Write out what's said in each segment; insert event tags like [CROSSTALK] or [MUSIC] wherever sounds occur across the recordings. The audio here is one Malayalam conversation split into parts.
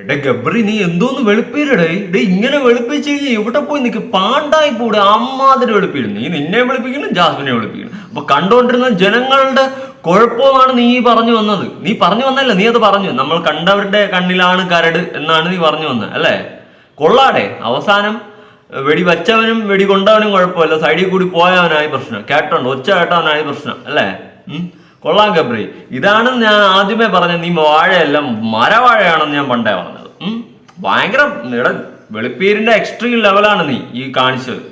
എടേ ഗബ്രി നീ എന്തോന്ന് വെളുപ്പീരടേ ഡേ ഇങ്ങനെ വെളുപ്പിച്ച് കഴിഞ്ഞാൽ ഇവിടെ പോയി നിൽക്ക് പാണ്ടായി കൂടെ അമ്മാതിരി വെളുപ്പിടും നീ നിന്നെ വെളുപ്പിക്കണം ജാസ്മിനെ വെളുപ്പിക്കണം. അപ്പൊ കണ്ടോണ്ടിരുന്ന ജനങ്ങളുടെ കുഴപ്പമാണ് നീ പറഞ്ഞു വന്നത്. നീ പറഞ്ഞു വന്നല്ല നീ അത് പറഞ്ഞു. നമ്മൾ കണ്ടവരുടെ കണ്ണിലാണ് കരട് എന്നാണ് നീ പറഞ്ഞു വന്നത് അല്ലേ? കൊള്ളാടെ. അവസാനം വെടി വച്ചവനും വെടി കൊണ്ടവനും കുഴപ്പമില്ല. സൈഡിൽ കൂടി പോയവനായി പ്രശ്നം. കേട്ടോണ്ട്? ഒച്ച കേട്ടവനായി പ്രശ്നം അല്ലേ. കൊള്ളാം ഗബ്രി. ഇതാണ് ഞാൻ ആദ്യമേ പറഞ്ഞ നീ വാഴയല്ല മരവാഴയാണെന്ന് ഞാൻ പണ്ടേ പറഞ്ഞത്. ഭയങ്കര നിട വെളുപ്പീരിന്റെ എക്സ്ട്രീം ലെവലാണ് നീ ഈ കാണിച്ചത്.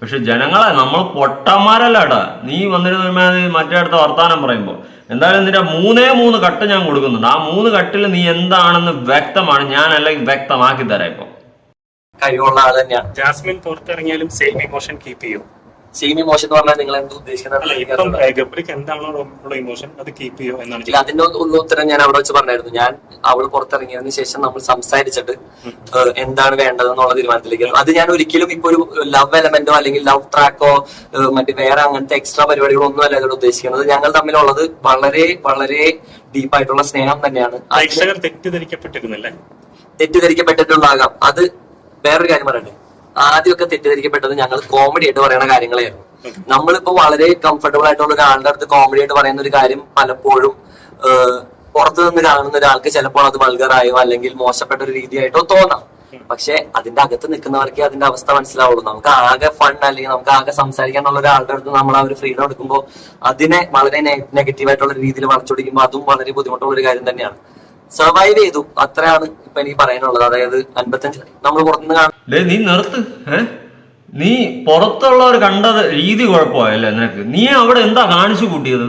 പക്ഷെ ജനങ്ങളെ നമ്മൾ പൊട്ടന്മാരല്ലടാ. നീ വന്നിരുന്ന മറ്റേ അടുത്ത വർത്താനം പറയുമ്പോൾ എന്തായാലും നിന്റെ മൂന്നേ മൂന്ന് കട്ട് ഞാൻ കൊടുക്കുന്നുണ്ട്. ആ മൂന്ന് കട്ടിൽ നീ എന്താണെന്ന് വ്യക്തമാണ്. ഞാൻ അല്ലെങ്കിൽ വ്യക്തമാക്കി തരാം ഇപ്പൊ. കഴിവുള്ള ആൾ തന്നെയാണ് ജാസ്മിൻ പുറത്തിറങ്ങിയാലും സെയിം ഇമോഷൻ കീപ്പ് ചെയ്യും. സെയിം ഇമോഷൻ എന്ന് പറഞ്ഞാൽ നിങ്ങൾ എന്ത് ഉദ്ദേശിക്കുന്നത്? ഗബ്രിക്ക് എന്താണോ ഉള്ള ഇമോഷൻ അത് കീപ്പ് ചെയ്യോ എന്നാണ് അതിന്റെ ഒന്ന് ഉത്തരം ഞാൻ അവിടെ വെച്ച് പറഞ്ഞായിരുന്നു. ഞാൻ അവൾ പുറത്തിറങ്ങിയതിന് ശേഷം നമ്മൾ സംസാരിച്ചിട്ട് എന്താണ് വേണ്ടത് എന്നുള്ള തീരുമാനത്തിലേക്ക്. അത് ഞാൻ ഒരിക്കലും ഇപ്പൊ ഒരു ലവ് എലമെന്റോ അല്ലെങ്കിൽ ലവ് ട്രാക്കോ മറ്റു വേറെ അങ്ങനത്തെ എക്സ്ട്രാ പരിപാടികളോ ഒന്നും അല്ല അതോട് ഉദ്ദേശിക്കുന്നത്. ഞങ്ങൾ തമ്മിലുള്ളത് വളരെ വളരെ ഡീപ്പ് ആയിട്ടുള്ള സ്നേഹം തന്നെയാണ്. തെറ്റിദ്ധരിക്കപ്പെട്ടിരുന്നില്ലേ? തെറ്റിദ്ധരിക്കപ്പെട്ടിട്ടുണ്ടാകാം. അത് വേറൊരു കാര്യം പറയട്ടെ. ആദ്യമൊക്കെ തെറ്റിദ്ധരിക്കപ്പെട്ടത് ഞങ്ങൾ കോമഡി ആയിട്ട് പറയുന്ന കാര്യങ്ങളായിരുന്നു. നമ്മളിപ്പോ വളരെ കംഫർട്ടബിൾ ആയിട്ടുള്ള ഒരാളുടെ അടുത്ത് കോമഡി ആയിട്ട് പറയുന്ന ഒരു കാര്യം പലപ്പോഴും പുറത്തു നിന്ന് കാണുന്ന ഒരാൾക്ക് ചിലപ്പോൾ അത് വൾഗറായോ അല്ലെങ്കിൽ മോശപ്പെട്ട ഒരു രീതിയായിട്ടോ തോന്നാം. പക്ഷെ അതിന്റെ അകത്ത് നിൽക്കുന്നവർക്ക് അതിന്റെ അവസ്ഥ മനസ്സിലാവുള്ളൂ. നമുക്ക് ആകെ ഫൺ അല്ലെങ്കിൽ നമുക്ക് ആകെ സംസാരിക്കാനുള്ള ഒരാളുടെ അടുത്ത് നമ്മൾ ആ ഒരു ഫ്രീഡം എടുക്കുമ്പോൾ അതിനെ വളരെ നെഗറ്റീവ് ആയിട്ടുള്ള രീതിയിൽ വളച്ചൊടിക്കുമ്പോൾ അതും വളരെ ബുദ്ധിമുട്ടുള്ള ഒരു കാര്യം തന്നെയാണ്. സർവൈവ് ചെയ്തു. അത്രയാണ് ഇപ്പൊ എനിക്ക് പറയാനുള്ളത്. അതായത് അൻപത്തഞ്ച് നമ്മൾ പുറത്തുനിന്ന് കാണാം നീ നിർത്ത്. നീ പുറത്തുള്ളവർ കണ്ടത് രീതി കുഴപ്പമായല്ലേ നിനക്ക്? നീ അവിടെ എന്താ കാണിച്ചു കൂട്ടിയത്?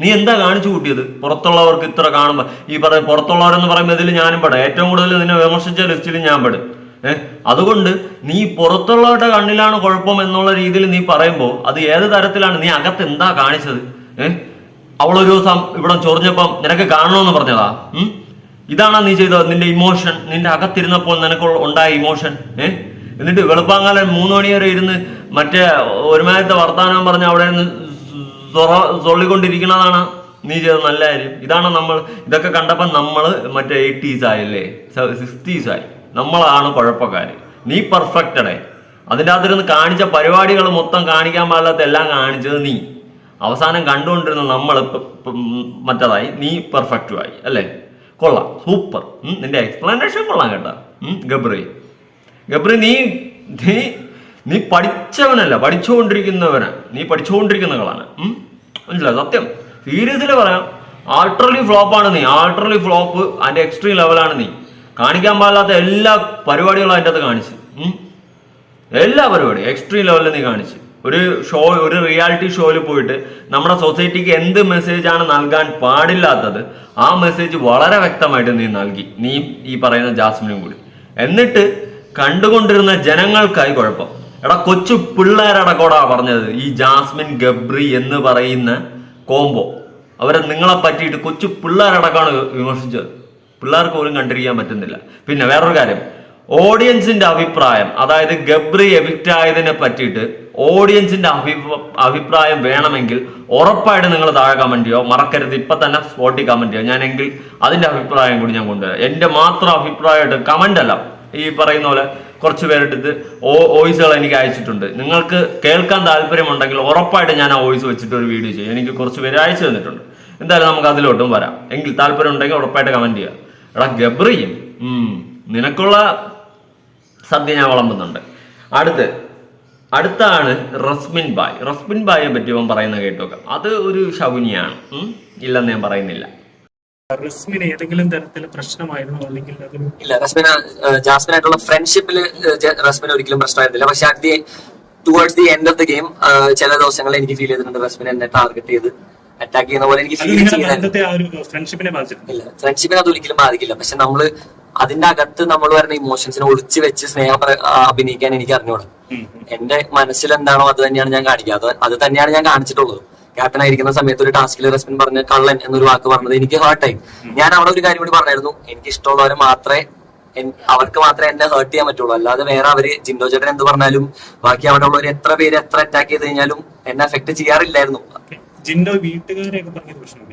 നീ എന്താ കാണിച്ചു കൂട്ടിയത്? പുറത്തുള്ളവർക്ക് ഇത്ര കാണുമ്പോ. ഈ പറയുന്നത് പുറത്തുള്ളവരെന്ന് പറയുമ്പോൾ ഇതിൽ ഞാനും പെടാം. ഏറ്റവും കൂടുതൽ നിന്നെ വിമർശിച്ച ലിസ്റ്റിൽ ഞാൻ പെടും. ഏഹ് അതുകൊണ്ട് നീ പുറത്തുള്ളവരുടെ കണ്ണിലാണ് കുഴപ്പം എന്നുള്ള രീതിയിൽ നീ പറയുമ്പോൾ അത് ഏത് തരത്തിലാണ് നീ അകത്ത് എന്താ കാണിച്ചത്? ഏഹ് അവളൊരു ദിവസം ഇവിടെ ചൊറിഞ്ഞപ്പം നിനക്ക് കാണണമെന്ന് പറഞ്ഞതാ ഇതാണ് നീ ചെയ്തത് നിന്റെ ഇമോഷൻ നിന്റെ അകത്തിരുന്നപ്പോൾ നിനക്ക് ഉണ്ടായ ഇമോഷൻ ഏ? എന്നിട്ട് വെളുപ്പാങ്കാലൻ മൂന്ന് മണി വരെ ഇരുന്ന് മറ്റേ ഒരുമാനത്തെ വർത്തമാനം പറഞ്ഞ് അവിടെ നിന്ന് സൊറ- നീ ചെയ്ത നല്ല കാര്യം. ഇതാണ് നമ്മൾ ഇതൊക്കെ കണ്ടപ്പോൾ നമ്മൾ മറ്റേ എയ്റ്റീസ് ആയില്ലേ? സിക്സ്റ്റീസ് ആയി. നമ്മളാണ് കുഴപ്പക്കാര്. നീ പെർഫെക്റ്റഡേ അതിന്റെ അകത്തിരുന്ന് കാണിച്ച പരിപാടികൾ മൊത്തം കാണിക്കാൻ പാടില്ലാത്ത എല്ലാം കാണിച്ചത് നീ. അവസാനം കണ്ടുകൊണ്ടിരുന്ന നമ്മൾ മറ്റേതായി നീ പെർഫെക്റ്റും ആയി അല്ലേ? കൊള്ളാം സൂപ്പർ നിന്റെ എക്സ്പ്ലനേഷൻ കൊള്ളാം കേട്ടോ. ഗബ്രി. ഗബ്രി നീ നീ നീ പഠിച്ചവനല്ല പഠിച്ചുകൊണ്ടിരിക്കുന്നവനാ. നീ പഠിച്ചുകൊണ്ടിരിക്കുന്ന കളാണ് മനസ്സിലായോ? സത്യം. സീരിയസിൽ പറയാം ഫ്ലോപ്പ് ആണ് നീ. ആൾട്ടർലി ഫ്ലോപ്പ് അതിന്റെ എക്സ്ട്രീം ലെവലാണ് നീ. കാണിക്കാൻ പാടില്ലാത്ത എല്ലാ പരിപാടികളും അതിന്റെ അകത്ത് കാണിച്ച്. എല്ലാ പരിപാടിയും എക്സ്ട്രീം ലെവലിൽ നീ കാണിച്ചു. ഒരു ഷോ ഒരു റിയാലിറ്റി ഷോയിൽ പോയിട്ട് നമ്മുടെ സൊസൈറ്റിക്ക് എന്ത് മെസ്സേജ് ആണ് നൽകാൻ പാടില്ലാത്തത് ആ മെസ്സേജ് വളരെ വ്യക്തമായിട്ട് നീ നൽകി. നീ ഈ പറയുന്ന ജാസ്മിനും കൂടി. എന്നിട്ട് കണ്ടുകൊണ്ടിരുന്ന ജനങ്ങൾക്കായി കുഴപ്പം. എടാ കൊച്ചു പിള്ളേരടക്കോടാ പറഞ്ഞത്. ഈ ജാസ്മിൻ ഗബ്രി എന്ന് പറയുന്ന കോംബോ അവരെ നിങ്ങളെ പറ്റിയിട്ട് കൊച്ചു പിള്ളേരടക്കമാണ് വിമർശിച്ചത്. പിള്ളേർക്ക് പോലും കണ്ടിരിക്കാൻ പറ്റുന്നില്ല. പിന്നെ വേറൊരു കാര്യം. ഓഡിയൻസിന്റെ അഭിപ്രായം അതായത് ഗബ്രി എവിക്റ്റ് ആയതിനെ പറ്റിയിട്ട് ഓഡിയൻസിന്റെ അഭി അഭിപ്രായം വേണമെങ്കിൽ ഉറപ്പായിട്ട് നിങ്ങൾ താഴെ കമന്റ് മറക്കരുത്. ഇപ്പൊ തന്നെ സ്പോട്ടി കമന്റ് ചെയ്യോ ഞാനെങ്കിൽ അതിന്റെ അഭിപ്രായം കൂടി ഞാൻ കൊണ്ടുവരാം. എന്റെ മാത്രം അഭിപ്രായമായിട്ട് കമന്റ് അല്ല. ഈ പറയുന്ന പോലെ കുറച്ച് പേരെടുത്ത് ഓ വോയിസുകൾ എനിക്ക് അയച്ചിട്ടുണ്ട്. നിങ്ങൾക്ക് കേൾക്കാൻ താല്പര്യമുണ്ടെങ്കിൽ ഉറപ്പായിട്ട് ഞാൻ ആ വോയിസ് വെച്ചിട്ട് ഒരു വീഡിയോ ചെയ്യും. എനിക്ക് കുറച്ച് പേര് അയച്ചു തന്നിട്ടുണ്ട്. എന്തായാലും നമുക്ക് അതിലോട്ടും വരാം. എങ്കിൽ താല്പര്യം ഉണ്ടെങ്കിൽ ഉറപ്പായിട്ട് കമന്റ് ചെയ്യുക. എടാ ഗബ്രിയും നിനക്കുള്ള സദ്യ ഞാൻ വിളമ്പുന്നുണ്ട്. അടുത്ത് അടുത്താണ് റസ്മിൻ ബായ്. റസ്മിൻ ബായെ പറ്റി അവൻ പറയുന്ന കേട്ടോക്ക. അത് ഒരു ശകുനിയാണ്. ഇല്ലെന്ന് ഞാൻ പറയുന്നില്ല. റസ്മിന് ഏതെങ്കിലും തരത്തിൽ പ്രശ്നമായിരുന്നു അല്ലെങ്കിൽ ഇല്ല റസ്മിന ഫ്രണ്ട്ഷിപ്പിൽ റസ്മിന് ഒരിക്കലും പ്രശ്നമായിരുന്നില്ല. പക്ഷെ at the towards the end of the game ചില ദിവസങ്ങളിൽ എനിക്ക് ഫീൽ ചെയ്തിട്ടുണ്ട് റസ്മിൻ എന്നെ ടാർഗറ്റ് ചെയ്ത് അറ്റാക്ക് ചെയ്യുന്ന പോലെ എനിക്ക് ഫീൽ ചെയ്യുന്നില്ല ഫ്രണ്ട്ഷിപ്പിനെ അത് ഒരിക്കലും ബാധിക്കില്ല. പക്ഷെ നമ്മൾ അതിന്റെ അകത്ത് നമ്മൾ വരുന്ന ഇമോഷൻസിനെ ഒളിച്ചു വെച്ച് സ്നേഹം അഭിനയിക്കാൻ എനിക്ക് അറിഞ്ഞോളും. എന്റെ മനസ്സിൽ എന്താണോ അത് തന്നെയാണ് ഞാൻ കാണിക്കുക. അത് അത് തന്നെയാണ് ഞാൻ കാണിച്ചിട്ടുള്ളത്. ക്യാപ്റ്റൻ ആയിരിക്കുന്ന സമയത്ത് ഒരു ടാസ്കിൽ റെസ്പെൻഡ് പറഞ്ഞ കള്ളൻ എന്നൊരു വാക്ക് പറഞ്ഞത് എനിക്ക് ഹേർട്ടായി ഞാൻ അവിടെ ഒരു കാര്യം കൂടി പറഞ്ഞായിരുന്നു. എനിക്ക് ഇഷ്ടമുള്ളവരെ മാത്രമേ അവർക്ക് മാത്രമേ എന്നെ ഹേർട്ട് ചെയ്യാൻ പറ്റുള്ളൂ. അല്ലാതെ വേറെ അവർ ജിൻഡോ ചേട്ടൻ എന്ത് പറഞ്ഞാലും ബാക്കി അവിടെ ഉള്ളവർ എത്ര പേര് എത്ര അറ്റാക്ക് ചെയ്ത് കഴിഞ്ഞാലും എന്നെ അഫക്ട് ചെയ്യാറില്ലായിരുന്നു. ജിൻഡോ വീട്ടുകാരെയൊക്കെ പറഞ്ഞത് പ്രശ്നം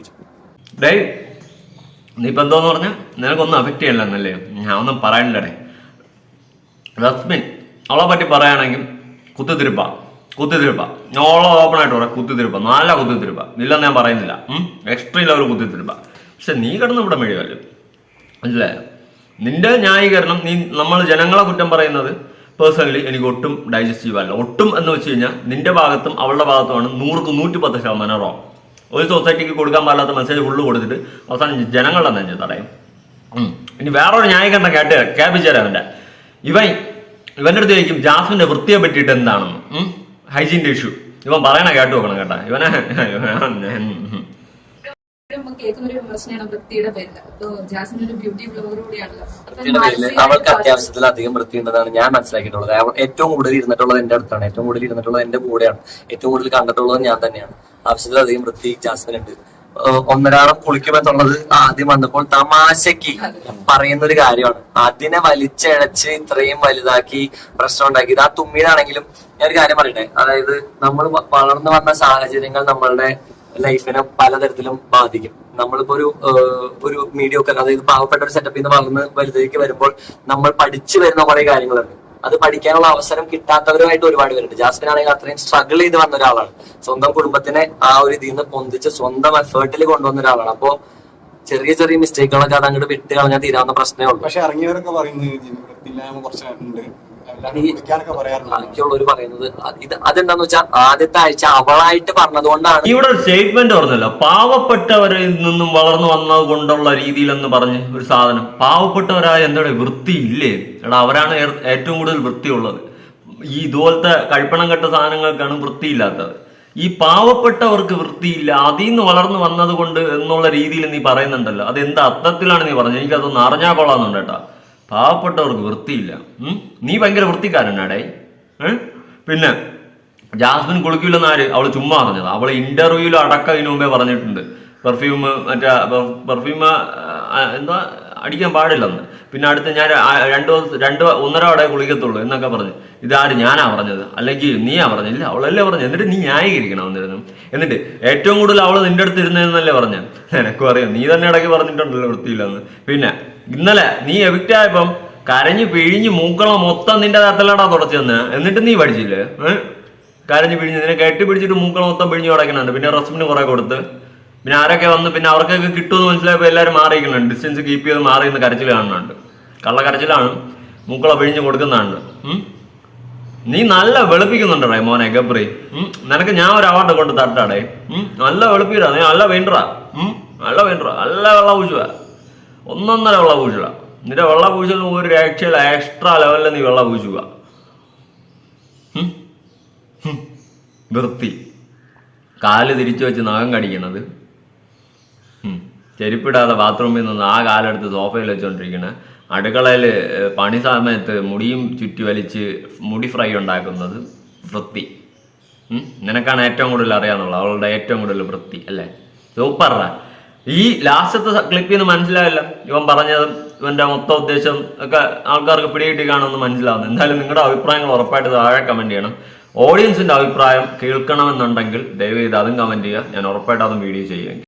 നീ എന്തോന്ന് പറഞ്ഞാൽ നിനക്കൊന്നും അഫക്റ്റ് ചെയ്യലെന്നല്ലേ ഞാൻ ഒന്നും പറയണ്ടേ റസ്മിൻ അവളെ പറ്റി പറയുകയാണെങ്കിൽ കുത്തിത്തിരിപ്പ കുത്തിത്തിരിപ്പ. ഓളെ ഓപ്പൺ ആയിട്ട് പറയാം കുത്തിത്തിരിപ്പ. നല്ല കുത്തിത്തിരിപ്പ. ഇല്ലെന്ന് ഞാൻ പറയുന്നില്ല. എക്സ്ട്രീം ലെവൽ കുത്തിത്തിരിപ്പ. പക്ഷെ നീ കിടന്ന് ഇവിടെ മെഴുകല്ലോ? അല്ലേ? നിന്റെ ന്യായീകരണം നീ നമ്മൾ ജനങ്ങളെ കുറ്റം പറയുന്നത് പേഴ്സണലി എനിക്ക് ഒട്ടും ഡൈജസ്റ്റീവ് അല്ല ഒട്ടും എന്ന് വെച്ച് കഴിഞ്ഞാൽ നിന്റെ ഭാഗത്തും അവളുടെ ഭാഗത്തുമാണ് നൂറുക്ക് നൂറ്റി പത്ത് ശതമാനം റോങ് ഒരു സൊസൈറ്റിക്ക് കൊടുക്കാൻ പാടില്ലാത്ത മെസ്സേജ് ഫുള്ള് കൊടുത്തിട്ട് അവസാനം ജനങ്ങളുടെ നെഞ്ച് തടയും. ഇനി വേറൊരു ന്യായീകരണം കേട്ട് കേൾപ്പിച്ചുതരാം അവന്റെ. ഇവൻ ഇവന്റെ അടുത്ത് ചോദിക്കും ജാസ്മിന്റെ വൃത്തിയെ പറ്റിയിട്ട് എന്താണെന്ന്. ഹൈജീന്റെ ഇഷ്യൂ ഇവൻ പറയണ കേട്ടു നോക്കണം കേട്ടാ. ഇവനെ [LAUGHS] കേൾക്കുന്ന ഒരു വിമർശനമാണ് വൃത്തിയുടെ പേരിൽ അപ്പൊ ജാസ്മിൻ ഒരു ബ്യൂട്ടി ബ്ലോഗർ കൂടിയാണല്ലോ. അവൾക്ക് അത്യാവശ്യത്തിൽ അധികം വൃത്തിയുണ്ടെന്നാണ് ഞാൻ മനസ്സിലാക്കിയിട്ടുള്ളത്. അവൾ ഏറ്റവും കൂടുതൽ ഇരുന്നിട്ടുള്ളത് എന്റെ അടുത്താണ്. ഏറ്റവും കൂടുതൽ ഇരുന്നിട്ടുള്ളത് എന്റെ കൂടെയാണ്. ഏറ്റവും കൂടുതൽ കണ്ടിട്ടുള്ളത് ഞാൻ തന്നെയാണ്. ആവശ്യത്തിലധികം വൃത്തി ജാസ്മിൻ ഉണ്ട് ഏഹ് ഒന്നരാളം കുളിക്കുമെന്നുള്ളത് ആദ്യം വന്നപ്പോൾ തമാശക്ക് പറയുന്ന ഒരു കാര്യമാണ്. അതിനെ വലിച്ചഴച്ച് ഇത്രയും വലുതാക്കി പ്രശ്നം ഉണ്ടാക്കിയത്. ആ തുമ്മിയിലാണെങ്കിലും ഞാൻ ഒരു കാര്യം പറയട്ടെ. അതായത് നമ്മൾ വളർന്നു വന്ന സാഹചര്യങ്ങൾ നമ്മളുടെ ലൈഫിനെ പലതരത്തിലും ബാധിക്കും. നമ്മളിപ്പോ ഒരു ഒരു മീഡിയ അതായത് പാവപ്പെട്ട ഒരു സെറ്റപ്പിൽ നിന്ന് വളർന്ന് വലുതേക്ക് വരുമ്പോൾ നമ്മൾ പഠിച്ചു വരുന്ന കുറെ കാര്യങ്ങളുണ്ട്. അത് പഠിക്കാനുള്ള അവസരം കിട്ടാത്തവരുമായിട്ട് ഒരുപാട് പേരുണ്ട്. ജാസ്മിൻ ആണെങ്കിൽ അത്രയും സ്ട്രഗിൾ ചെയ്ത് വന്ന ഒരാളാണ്. സ്വന്തം കുടുംബത്തിനെ ആ ഒരു ഇതിൽ നിന്ന് പൊന്തിച്ച് സ്വന്തം എഫേർട്ടിൽ കൊണ്ടുവന്ന ഒരാളാണ്. അപ്പോ ചെറിയ ചെറിയ മിസ്റ്റേക്കുകളൊക്കെ അത് അങ്ങോട്ട് വിട്ട് കളഞ്ഞാൽ തീരാവുന്ന പ്രശ്നമേ ഉള്ളൂ. പക്ഷെ ഇറങ്ങിയവരൊക്കെ പറയുന്നത് പറയുന്നത് ഇത് അതെന്താന്ന് വെച്ചാൽ ആദ്യത്തെ ആഴ്ച അവളായിട്ട് പറഞ്ഞതുകൊണ്ടാണ്. ഇവിടെ ഒരു സ്റ്റേറ്റ്മെന്റ് പറഞ്ഞല്ലോ. പാവപ്പെട്ടവരിൽ നിന്നും വളർന്നു വന്നത് കൊണ്ടുള്ള രീതിയിലെന്ന് പറഞ്ഞ് ഒരു സാധനം. പാവപ്പെട്ടവരായ എന്താ വൃത്തി ഇല്ലേ എടാ അവരാണ് ഏറ്റവും കൂടുതൽ വൃത്തിയുള്ളത്. ഈ ഇതുപോലത്തെ കഴിപ്പണം കെട്ട സാധനങ്ങൾക്കാണ് വൃത്തിയില്ലാത്തത്. ഈ പാവപ്പെട്ടവർക്ക് വൃത്തിയില്ല അതിൽ നിന്ന് വളർന്നു വന്നത് കൊണ്ട് എന്നുള്ള രീതിയിൽ നീ പറയുന്നുണ്ടല്ലോ. അത് എന്ത് അർത്ഥത്തിലാണ് നീ പറഞ്ഞത്? എനിക്കതൊന്ന് അറിഞ്ഞാൽ കൊള്ളാന്നുണ്ട് കേട്ടാ. പാവപ്പെട്ടവർക്ക് വൃത്തിയില്ല? നീ ഭയങ്കര വൃത്തിക്കാരനാടേ. പിന്നെ ജാസ്മിൻ കുളിക്കില്ലെന്ന് ആര്? അവൾ ചുമ്മാ പറഞ്ഞത്. അവൾ ഇന്റർവ്യൂവിൽ അടക്കം ഇതിനു മുമ്പേ പറഞ്ഞിട്ടുണ്ട്. പെർഫ്യൂം മറ്റേ പെർഫ്യൂം എന്താ? അടിക്കാൻ പാടില്ലെന്ന് പിന്നെ അടുത്ത് ഞാൻ രണ്ട് രണ്ട് ഒന്നര വടെ കുളിക്കത്തുള്ളൂ എന്നൊക്കെ പറഞ്ഞു. ഇതാര് ഞാനാ പറഞ്ഞത്? അല്ലെങ്കിൽ നീയാ പറഞ്ഞില്ല അവളല്ലേ പറഞ്ഞു എന്നിട്ട് നീ ന്യായീകരിക്കണം എന്നിരുന്നു എന്നിട്ട് ഏറ്റവും കൂടുതൽ അവൾ നിന്റെ അടുത്ത് ഇരുന്നതെന്നല്ലേ പറഞ്ഞു നിനക്കും അറിയാം. നീ തന്നെ ഇടയ്ക്ക് പറഞ്ഞിട്ടുണ്ടല്ലോ വൃത്തിയില്ലെന്ന്. പിന്നെ ഇന്നലെ നീ എവിക്റ്റ് കരഞ്ഞു പിഴിഞ്ഞ് മൂക്കളം മൊത്തം നിന്റെ തത്തലടാ തുടച്ചെന്ന് എന്നിട്ട് നീ പഠിച്ചില്ലേ? കരഞ്ഞു പിഴിഞ്ഞു നിന്നെ കെട്ടി പിടിച്ചിട്ട് മൂക്കൾ മൊത്തം പിഴിഞ്ഞ് തുടക്കണുണ്ട്. പിന്നെ റസ്മിന് കുറെ കൊടുത്ത്. പിന്നെ ആരൊക്കെ വന്ന് പിന്നെ അവർക്കൊക്കെ കിട്ടുമെന്ന് മനസ്സിലായപ്പോൾ എല്ലാവരും മാറിയിരിക്കുന്നുണ്ട്. ഡിസ്റ്റൻസ് കീപ്പ് ചെയ്ത് മാറി നിന്ന് കരച്ചിൽ കാണുന്നുണ്ട്. കള്ള കരച്ചിലാണ് മൂക്കള പിഴിഞ്ഞ് കൊടുക്കുന്നതാണ്. നീ നല്ല വെളുപ്പിക്കുന്നുണ്ട് റേ മോനെ ഗബ്രി. നിനക്ക് ഞാൻ ഒരു അവാർഡ് കൊണ്ട് തട്ടാടേ. നല്ല വെളുപ്പിക്കടാ നീ നല്ല വെയിൻഡറാ നല്ല വെയിൻഡറാ നല്ല വെള്ള പൂച്ചുക ഒന്നൊന്നര വെള്ള പൂച്ചുക നിന്റെ വെള്ള പൂച്ചൽ ഒരു രക്ഷയില്ല എക്സ്ട്രാ ലെവലിൽ നീ വെള്ള. ഹും. വൃത്തി. കാൽ തിരിച്ചു വെച്ച് നഖം കടിക്കണത്. ചെരുപ്പിടാതെ ബാത്റൂമിൽ നിന്ന് ആ കാലെടുത്ത് സോഫയിൽ വെച്ചോണ്ടിരിക്കണ. അടുക്കളയിൽ പണി സമയത്ത് മുടിയും ചുറ്റി വലിച്ച് മുടി ഫ്രൈ ഉണ്ടാക്കുന്നത് വൃത്തി. നിനക്കാണ് ഏറ്റവും കൂടുതൽ അറിയാന്നുള്ളത്. അവളുടെ ഏറ്റവും കൂടുതൽ വൃത്തി അല്ലേ? സൂപ്പറാ ഈ ലാസ്റ്റത്തെ ക്ലിപ്പിൽ നിന്ന് മനസ്സിലാവില്ല ഇവൻ പറഞ്ഞതും ഇവന്റെ മൊത്തം ഉദ്ദേശം ഒക്കെ ആൾക്കാർക്ക് പിടികിട്ടി കാണുമെന്ന് മനസ്സിലാവുന്നു. എന്തായാലും നിങ്ങളുടെ അഭിപ്രായങ്ങൾ ഉറപ്പായിട്ട് താഴെ കമന്റ് ചെയ്യണം. ഓഡിയൻസിന്റെ അഭിപ്രായം കേൾക്കണമെന്നുണ്ടെങ്കിൽ ദയവ് ചെയ്ത് അതും കമന്റ് ചെയ്യുക. ഞാൻ ഉറപ്പായിട്ട് അതും വീഡിയോ ചെയ്യുക